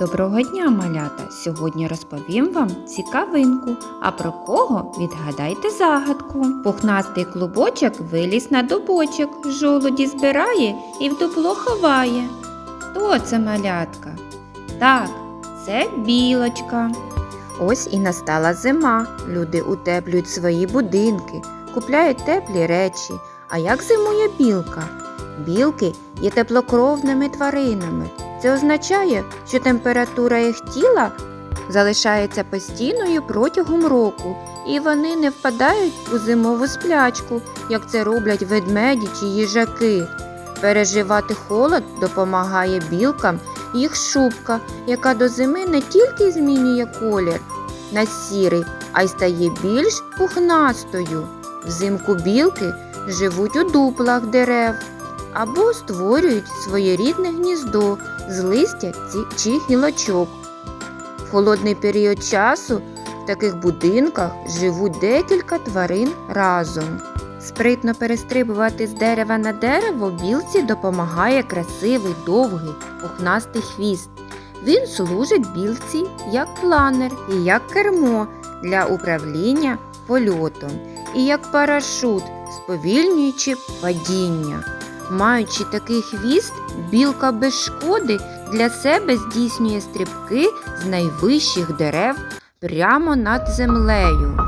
Доброго дня, малята! Сьогодні розповім вам цікавинку. А про кого відгадайте загадку. Пухнастий клубочок виліз на дубочок, жолуді збирає і в дупло ховає. Хто це малятка? Так, це білочка. Ось і настала зима. Люди утеплюють свої будинки, купляють теплі речі. А як зимує білка? Білки є теплокровними тваринами. Це означає, що температура їх тіла залишається постійною протягом року, і вони не впадають у зимову сплячку, як це роблять ведмеді чи їжаки. Переживати холод допомагає білкам їх шубка, яка до зими не тільки змінює колір на сірий, а й стає більш пухнастою. Взимку білки живуть у дуплах дерев або створюють своєрідне гніздо з листя чи гілочок. В холодний період часу в таких будинках живуть декілька тварин разом. Спритно перестрибувати з дерева на дерево білці допомагає красивий довгий пухнастий хвіст. Він служить білці як планер і як кермо для управління польотом, і як парашут, сповільнюючи падіння. Маючи такий хвіст, білка без шкоди для себе здійснює стрибки з найвищих дерев прямо над землею.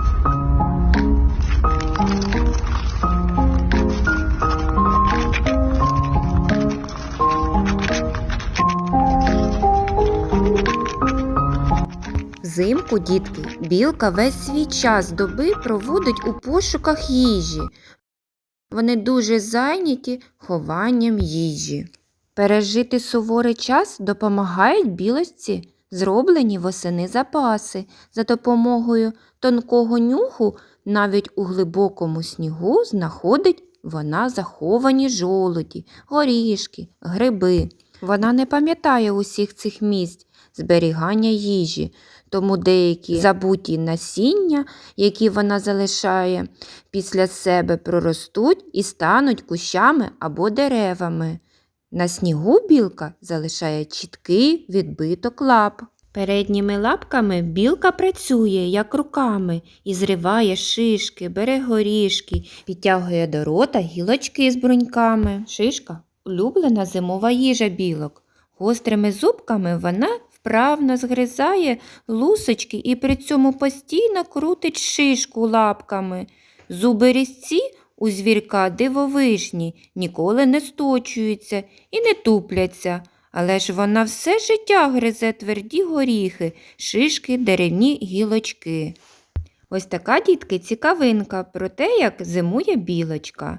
Взимку, дітки, білка весь свій час доби проводить у пошуках їжі. Вони дуже зайняті хованням їжі. Пережити суворий час допомагають білочці зроблені восени запаси. За допомогою тонкого нюху навіть у глибокому снігу знаходить вона заховані жолуді, горішки, гриби. Вона не пам'ятає усіх цих місць зберігання їжі, тому деякі забуті насіння, які вона залишає після себе, проростуть і стануть кущами або деревами. На снігу білка залишає чіткий відбиток лап. Передніми лапками білка працює, як руками, і зриває шишки, бере горішки, підтягує до рота гілочки з бруньками. Шишка улюблена зимова їжа білок. Гострими зубками вона вправно згризає лусочки і при цьому постійно крутить шишку лапками. Зуби різці у звірка дивовижні, ніколи не сточуються і не тупляться. Але ж вона все життя гризе тверді горіхи, шишки, деревні гілочки. Ось така, дітки, цікавинка про те, як зимує білочка.